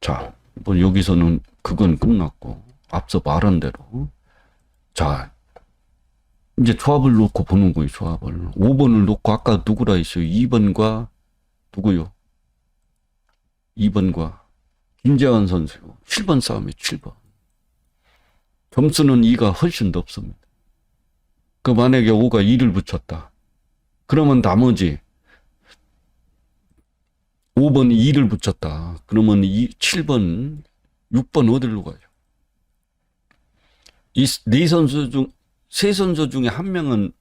자, 뭐 여기서는 그건 끝났고 앞서 말한 대로 자 이제 조합을 놓고 보는 거예요. 조합을 5번을 놓고 아까 누구라 했어요? 2번과 누구요? 2번과 김재환 선수 7번 싸움이 7번 점수는 2가 훨씬 높습니다. 그 만약에 5가 2를 붙였다. 그러면 나머지 5번 2를 붙였다. 그러면 이 7번, 6번 어디로 가요? 이네 선수 중, 세 선수 중에 한 명은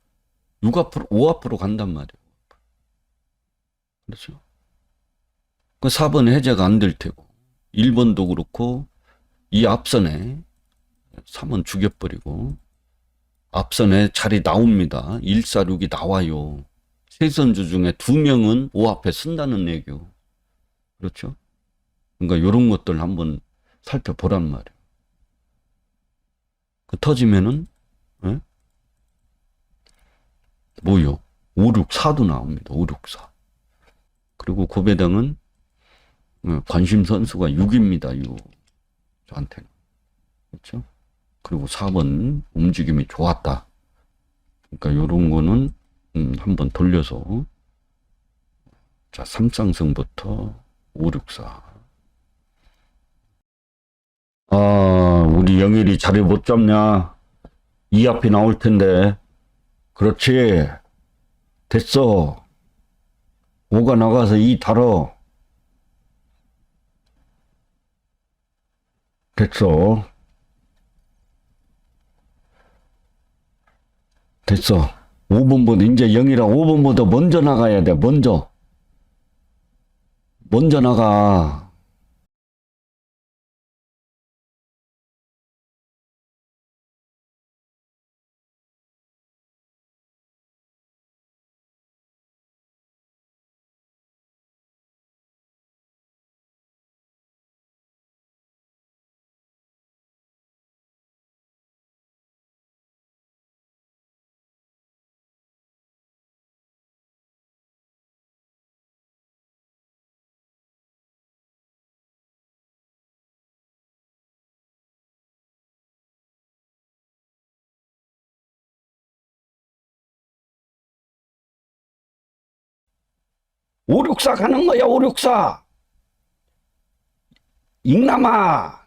6 앞으로, 5 앞으로 간단 말이에요. 그렇죠? 그 4번 해제가 안 될 테고, 1번도 그렇고, 이 앞선에 3번 죽여버리고, 앞선에 자리 나옵니다. 1, 4, 6이 나와요. 세 선수 중에 두 명은 5 앞에 쓴다는 얘기요. 그렇죠? 그러니까 이런 것들 한번 살펴보란 말이에요. 그 터지면은 예? 뭐요? 5, 6, 4도 나옵니다. 5, 6, 4. 그리고 고배당은 예, 관심 선수가 6입니다. 6. 저한테는. 그렇죠? 그리고 4번 움직임이 좋았다. 그러니까 요런 거는 음, 한번 돌려서 자, 삼쌍성부터 5, 6, 4. 아, 우리 영일이 자리 못 잡냐? 이 앞이 나올 텐데. 그렇지. 됐어. 5가 나가서 2 달어. 됐어. 됐어. 5번보다, 이제 0이라 5번보다 먼저 나가야 돼, 먼저. 먼저 나가. 오륙사 가는 거야, 오륙사. 잉남아,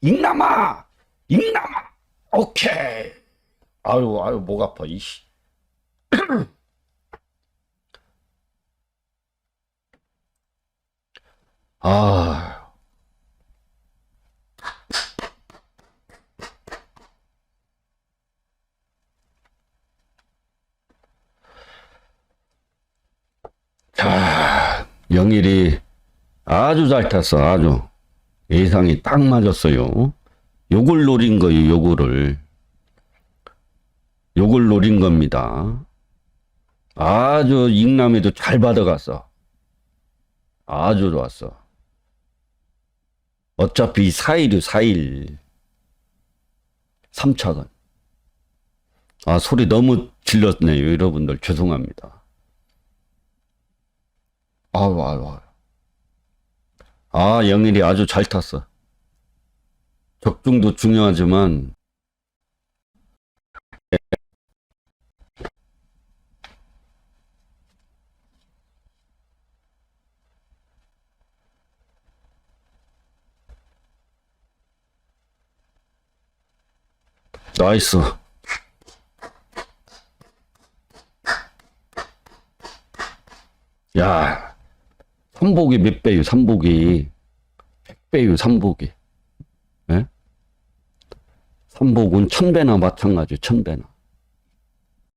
잉남아, 잉남아. 오케이. 아유, 아유, 목 아파, 이씨. 아, 영일이 아주 잘 탔어, 아주. 예상이 딱 맞았어요. 요걸 노린 거예요, 요거를. 요걸 노린 겁니다. 아주 익남에도 잘 받아갔어. 아주 좋았어. 어차피 4일이 4일. 3차건. 아, 소리 너무 질렀네요. 여러분들 죄송합니다. 아유, 아유, 아유. 아, 영일이 아주 잘 탔어. 적중도 중요하지만, 나이스. 야, 삼복이 몇 배요, 삼복이. 100배요, 삼복이. 예? 삼복은 천배나 마찬가지, 천배나.